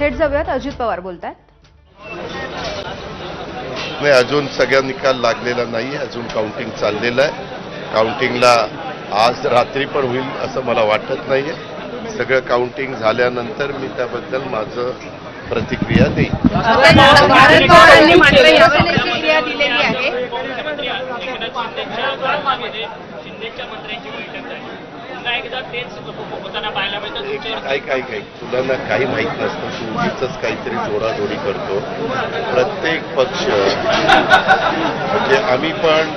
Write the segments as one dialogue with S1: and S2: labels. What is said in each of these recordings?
S1: थेट जाऊयात. अजित पवार बोलतायत.
S2: नाही अजून सगळ्या निकाल लागलेला नाही अजून काउंटिंग चाललेलं आहे. काउंटिंगला आज रात्री पण होईल असं मला वाटत नाहीये. सगळं काउंटिंग झाल्यानंतर मी त्याबद्दल माझं प्रतिक्रिया देईन.
S3: भारत पवारांनी मात्र
S2: तुला ना काही माहीत नसतं तू उगीच काहीतरी जोडाजोडी करतो. प्रत्येक पक्ष म्हणजे आम्ही पण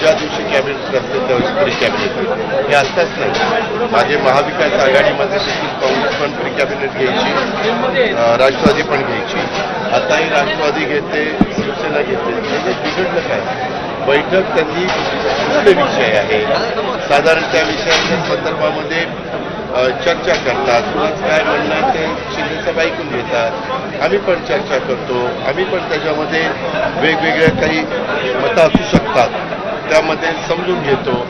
S2: ज्या दिवशी कॅबिनेट असते त्या दिवशी प्री कॅबिनेट हे आत्ताच नाही. माझे महाविकास आघाडीमध्ये देखील काँग्रेस पण प्री कॅबिनेट घ्यायची राष्ट्रवादी पण घ्यायची. आताही राष्ट्रवादी घेते शिवसेना घेते. म्हणजे बिघडलं काय? बैठक त्यांनी कुठले विषय आहे. साधारण त्या विषयाच्या संदर्भामध्ये चर्चा करतात. कुणाच काय म्हणणं ते शिंदेसाहेब ऐकून घेतात. आम्ही पण चर्चा करतो. आम्ही पण त्याच्यामध्ये वेगवेगळ्या काही मतं असू शकतात. त्यामध्ये समजून घेतो.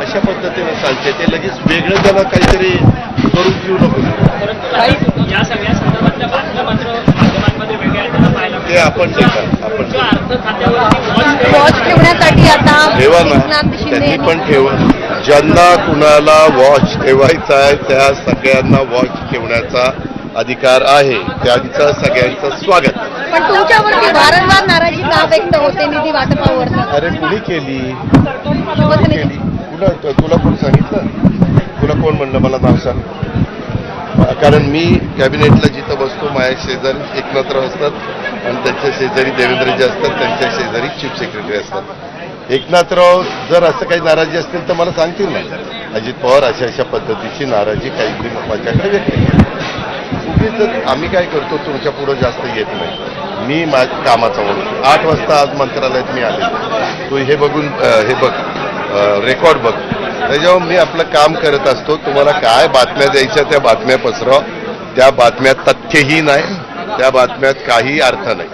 S2: अशा पद्धतीने चालते ते लगेच वेगळं त्याला काहीतरी करून घेऊ नको.
S4: काही या सगळ्या संदर्भातल्या बातम्या मात्र माध्यमांमध्ये
S2: ते आपण आपण
S3: वॉच ठेवण्यासाठी आता
S2: ठेवा ना त्यांनी
S3: यांनी-
S2: पण ठेवा. ज्यांना कुणाला वॉच ठेवायचा आहे त्या सगळ्यांना वॉच ठेवण्याचा अधिकार आहे. त्यांचं सगळ्यांचं स्वागत.
S3: पण तुमच्यावरती वारंवार नाराजी का व्यक्त होते निधी वाटपावर
S2: अरे कुणी केली? कुणी केली? कुणा तुला कोण सांगितलं? तुला कोण म्हणलं? मला नाव सांग. कारण मी कॅबिनेटला जिथं बसतो माझ्या शेजारी एकनाथराव असतात आणि त्यांच्या शेजारी देवेंद्रजी असतात त्यांच्या शेजारी चीफ सेक्रेटरी असतात. एकनाथराव जर असं काही नाराजी असतील तर मला सांगतील ना. अजित पवार अशा अशा पद्धतीची नाराजी काही माझ्याकडे व्यक्त केली. उगीच आम्ही काय करतो तुमच्या पुढं जास्त येत नाही. मी मा कामाचा म्हणून आठ वाजता आज मंत्रालयात मी आले तू हे बघून हे बघ रेकॉर्ड बघ. त्याच्यावर मी आपलं काम करत असतो तुम्हाला काय बातम्या द्यायच्या त्या बातम्या पसरव. त्या बातम्यात तथ्यही नाही त्या बातम्यात काही अर्थ नाही.